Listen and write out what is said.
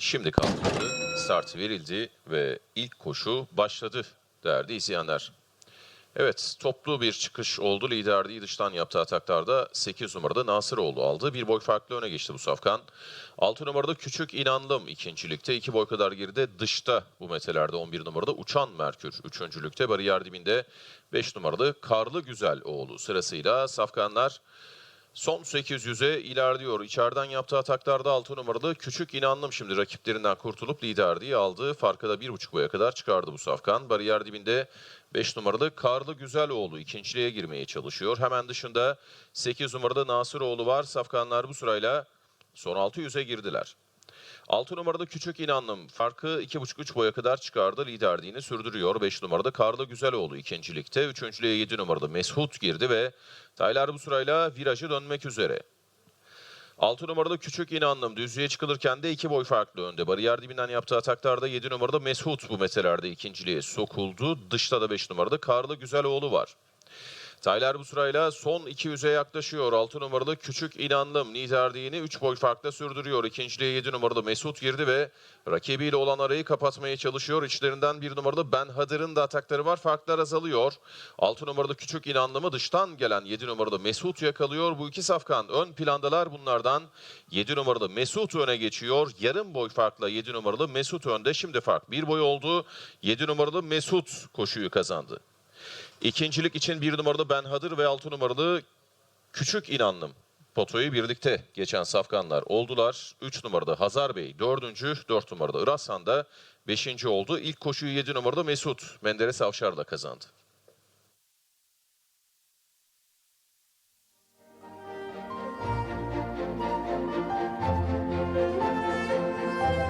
Şimdi kaldırıldı, start verildi ve ilk koşu başladı değerli izleyenler. Evet, toplu bir çıkış oldu. Liderliği dıştan yaptığı ataklarda 8 numarada Nasıroğlu aldı. Bir boy farklı öne geçti bu safkan. 6 numarada Küçük İnanlım ikincilikte. 2 boy kadar geride dışta bu metelerde 11 numarada Uçan Merkür üçüncülükte. Bariyer dibinde 5 numaralı Karlı Güzel oğlu sırasıyla safkanlar Son 800'e ilerliyor. İçeriden yaptığı ataklarda 6 numaralı Küçük İnanlım şimdi rakiplerinden kurtulup liderliği aldı. Farkı da 1,5 boya kadar çıkardı bu safkan. Bariyer dibinde 5 numaralı Karlı Güzeloğlu ikinciliğe girmeye çalışıyor. Hemen dışında 8 numaralı Nasıroğlu var. Safkanlar bu sırayla son 600'e girdiler. 6 numarada Küçük İnanlım farkı 2,5-3 boya kadar çıkardı. Liderliğini sürdürüyor. 5 numarada Karlı Güzeloğlu ikincilikte. Üçüncülüğe 7 numarada Mesut girdi ve Taylar bu sırayla virajı dönmek üzere. 6 numarada Küçük İnanlım düzlüğe çıkılırken de 2 boy farklı önde. Bariyer dibinden yaptığı ataklarda 7 numarada Mesut bu meselelerde ikinciliğe sokuldu. Dışta da 5 numarada Karlı Güzeloğlu var. Taylar bu sırayla son 200'e yaklaşıyor. 6 numaralı Küçük İnanlım liderliğini 3 boy farkla sürdürüyor. İkinciliğe 7 numaralı Mesut girdi ve rakibiyle olan arayı kapatmaya çalışıyor. İçlerinden 1 numaralı Ben Hadır'ın da atakları var. Farklar azalıyor. 6 numaralı Küçük İnanlım'ı dıştan gelen 7 numaralı Mesut yakalıyor. Bu iki safkan ön plandalar bunlardan. 7 numaralı Mesut öne geçiyor. Yarım boy farkla 7 numaralı Mesut önde. Şimdi fark 1 boy oldu. 7 numaralı Mesut koşuyu kazandı. İkincilik için bir numaralı Ben Hadır ve altı numaralı Küçük İnanlım. Potoyu birlikte geçen safkanlar oldular. 3 numarada Hazar Bey, dördüncü, 4 numarada Irashan da 5. oldu. İlk koşuyu 7 numarada Mesut Menderes Avşar'la kazandı.